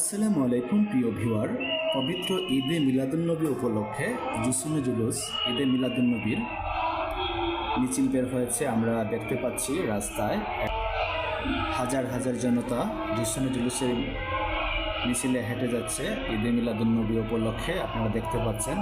আসসালামু আলাইকুম, প্রিয় ভিউয়ার। পবিত্র ঈদে মিলাদুন্নবী উপলক্ষে জুসুনে জুলুস, ঈদে মিলাদুন্নবীর মিছিল বের হয়েছে। আমরা দেখতে পাচ্ছি রাস্তায় হাজার হাজার জনতা জুসুনে জুলুসের মিছিলে হেঁটে যাচ্ছে ঈদে মিলাদুন্নবী উপলক্ষে। আপনারা দেখতে পাচ্ছেন।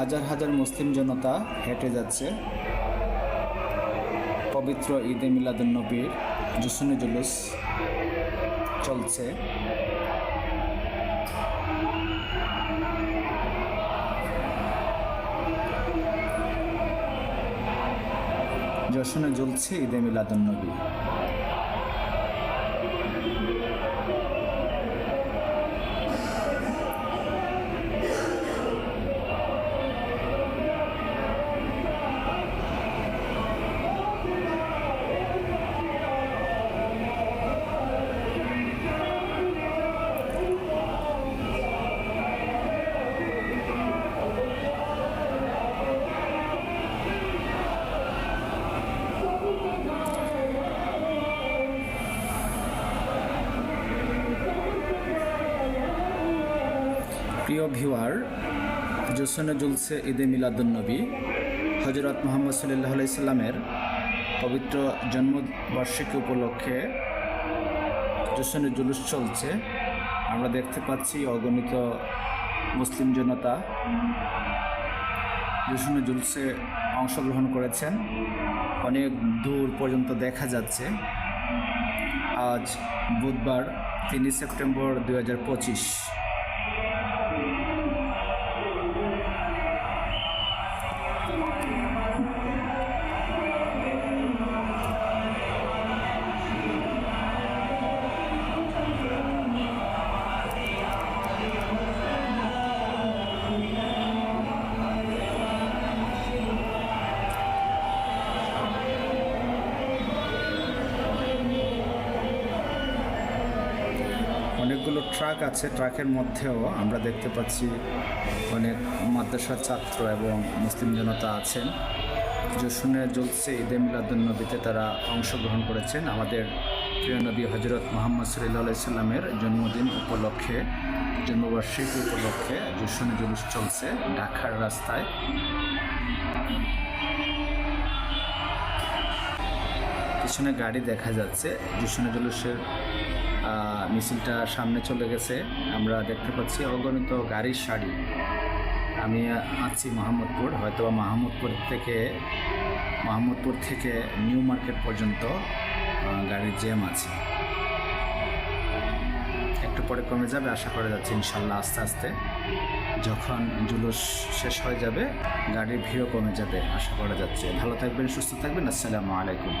হাজার হাজার মুসলিম জনতা হেঁটে যাচ্ছে। পবিত্র ঈদে মিলাদুন্নবীর জুসুনে জুলুস চলছে। যশনে জ্বলছে ঈদে মিলাদুন্নবী প্রিয় ভিউয়ার, জোসনে জুলসে ঈদে মিলাদুন্নবী। হজরত মোহাম্মদ সাল্লাহ সাল্লামের পবিত্র জন্মবার্ষিকী উপলক্ষে জোসনে জুলুস চলছে। আমরা দেখতে পাচ্ছি অগণিত মুসলিম জনতা জোসনে জুলসে অংশগ্রহণ করেছেন। অনেক দূর পর্যন্ত দেখা যাচ্ছে। আজ বুধবার তিনই সেপ্টেম্বর দুই হাজার পঁচিশ। অনেকগুলো ট্রাক আছে, ট্রাকের মধ্যেও আমরা দেখতে পাচ্ছি অনেক মাদ্রাসার ছাত্র এবং মুসলিম জনতা আছেন। জসুনে জ্বলছে ঈদে মিলাদুন্নবীতে তারা অংশগ্রহণ করেছেন। আমাদের প্রিয় নবী হজরত মোহাম্মদ সাল্লাহ সাল্লামের জন্মদিন উপলক্ষে, জন্মবার্ষিকী উপলক্ষে জসুনে জুলুস চলছে ঢাকার রাস্তায়। পিছনে গাড়ি দেখা যাচ্ছে। জুসুনে জুলুসের মিছিলটা সামনে চলে গেছে। আমরা দেখতে পাচ্ছি অগণিত গাড়ির সারি। আমি আছি মাহমুদপুর হয়তো বা মোহাম্মদপুর থেকে মোহাম্মদপুর থেকে নিউ মার্কেট পর্যন্ত গাড়ির জ্যাম আছে। একটু পরে কমে যাবে, আশা করা যাচ্ছে ইনশাল্লাহ আস্তে আস্তে। যখন জুলুস শেষ হয়ে যাবে, গাড়ির ভিড়ও কমে যাবে, আশা করা যাচ্ছে। ভালো থাকবেন, সুস্থ থাকবেন, আসসালামু আলাইকুম।